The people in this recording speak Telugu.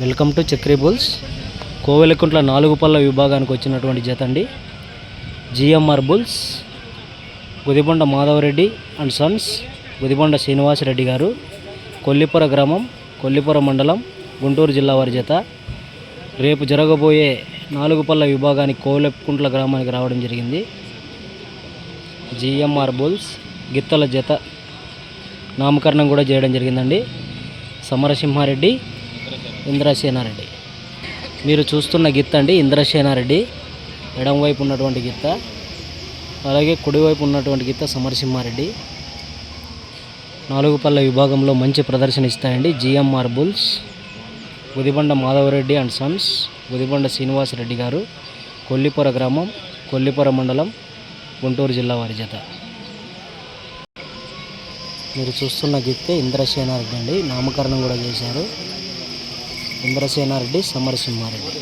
Welcome to Chakri bulls. Kovelakuntla నాలుగు పళ్ళ విభాగానికి వచ్చినటువంటి జత అండి. GMR bulls Gudibanda Madhavareddy and sons Gudibanda Srinivasareddy garu. Kollipura గ్రామం కొల్లిపుర మండలం గుంటూరు జిల్లా వారి జత. రేపు జరగబోయే నాలుగు పళ్ళ విభాగానికి కోవెలకుంట్ల గ్రామానికి రావడం జరిగింది. జిఎంఆర్ బుల్స్ గిత్తల జత నామకరణం కూడా చేయడం జరిగిందండి. సమరసింహారెడ్డి ఇంద్రసేనారెడ్డి మీరు చూస్తున్న గిత్త అండి ఇంద్రసేనారెడ్డి ఎడమవైపు ఉన్నటువంటి గిత్త అలాగే కుడివైపు ఉన్నటువంటి గిత్త సమరసింహారెడ్డి. నాలుగు పళ్ళ విభాగంలో మంచి ప్రదర్శన ఇస్తాయండి GMR bulls Udibanda Madhavareddy and sons Udibanda Srinivasareddy garu Kollipura గ్రామం కొల్లిపుర మండలం గుంటూరు జిల్లా వారి జత. మీరు చూస్తున్న గిత్తే ఇంద్రసేనారెడ్డి అండి నామకరణం కూడా చేశారు. ఇంద్రసేనారెడ్డి సమరసింహారెడ్డి.